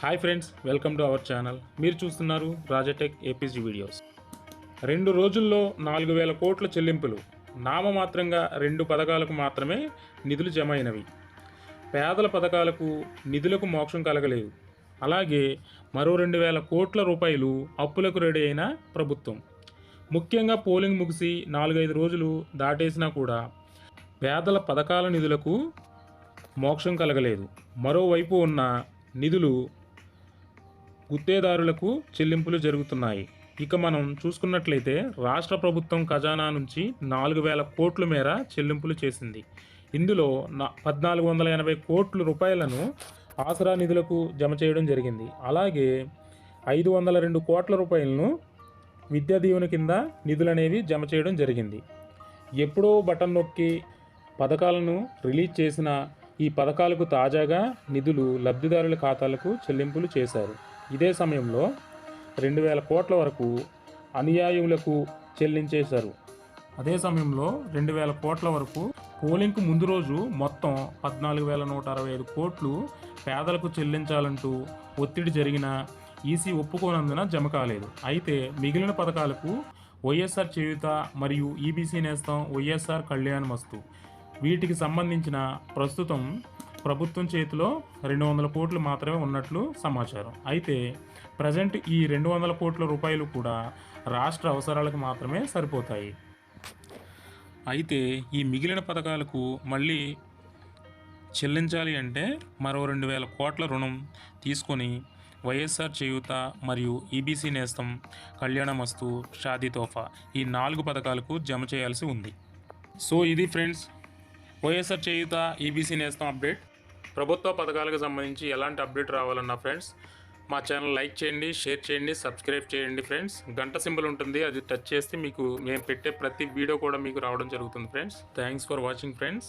Hi friends welcome to our channel మీరు చూస్తున్నారు రాజటెక్ APG videos రెండు రోజుల్లో నాలుగు వేల కోట్ల చెల్లింపులు. నామమాత్రంగా రెండు పథకాలకు మాత్రమే నిధులు జమ అయినవి. పేదల పథకాలకు నిధులకు మోక్షం కలగలేదు. అలాగే మరో రెండు వేల కోట్ల రూపాయలు అప్పులకు రెడీ అయిన ప్రభుత్వం. ముఖ్యంగా పోలింగ్ ముగిసి నాలుగైదు రోజులు దాటేసినా కూడా పేదల పథకాల నిధులకు మోక్షం కలగలేదు. మరోవైపు ఉన్న నిధులు గుత్తేదారులకు చెల్లింపులు జరుగుతున్నాయి. ఇక మనం చూసుకున్నట్లయితే రాష్ట్ర ప్రభుత్వం ఖజానా నుంచి నాలుగు వేల కోట్ల మేర చెల్లింపులు చేసింది. ఇందులో నా పద్నాలుగు వందల ఎనభై కోట్ల రూపాయలను ఆసరా నిధులకు జమ చేయడం జరిగింది. అలాగే ఐదు వందల రెండు కోట్ల రూపాయలను విద్యా దీవెన కింద నిధులు అనేవి జమ చేయడం జరిగింది. ఎప్పుడో బటన్ నొక్కి పథకాలను రిలీజ్ చేసిన ఈ పథకాలకు తాజాగా నిధులు లబ్ధిదారుల ఖాతాలకు చెల్లింపులు చేశారు. ఇదే సమయంలో రెండు వేల కోట్ల వరకు అనుయాయులకు చెల్లించేశారు. అదే సమయంలో రెండు వేల కోట్ల వరకు పోలింగ్కు ముందు రోజు మొత్తం పద్నాలుగు వేల నూట అరవై ఐదు కోట్లు పేదలకు చెల్లించాలంటూ ఒత్తిడి జరిగిన ఈసీ ఒప్పుకోనందున జమ కాలేదు. అయితే మిగిలిన పథకాలకు వైఎస్ఆర్ చేయుత మరియు ఈబీసీ నేస్తం వైఎస్ఆర్ కళ్యాణ్ మస్తు. వీటికి సంబంధించిన ప్రస్తుతం ప్రభుత్వం చేతిలో రెండు వందల కోట్లు మాత్రమే ఉన్నట్లు సమాచారం. అయితే ప్రజెంట్ ఈ రెండు వందల కోట్ల రూపాయలు కూడా రాష్ట్ర అవసరాలకు మాత్రమే సరిపోతాయి. అయితే ఈ మిగిలిన పథకాలకు మళ్ళీ చెల్లించాలి అంటే మరో రెండు వేల కోట్ల రుణం తీసుకొని వైఎస్ఆర్ చేయూత మరియు ఈబీసీ నేస్తం కళ్యాణమస్తు షాదీ తోఫా ఈ నాలుగు పథకాలకు జమ చేయాల్సి ఉంది. సో ఇది friends YSR Cheyutha EBC Nestham update. ప్రభుత్వ పథకాలకు సంబంధించి ఎలాంటి అప్డేట్ రావాలన్నా ఫ్రెండ్స్ మా ఛానల్ లైక్ చేయండి షేర్ చేయండి సబ్స్క్రైబ్ చేయండి ఫ్రెండ్స్. గంట సింబల్ ఉంటుంది అది టచ్ చేస్తే మీకు మేము పెట్టే ప్రతి వీడియో కూడా మీకు రావడం జరుగుతుంది friends. Thanks for watching friends.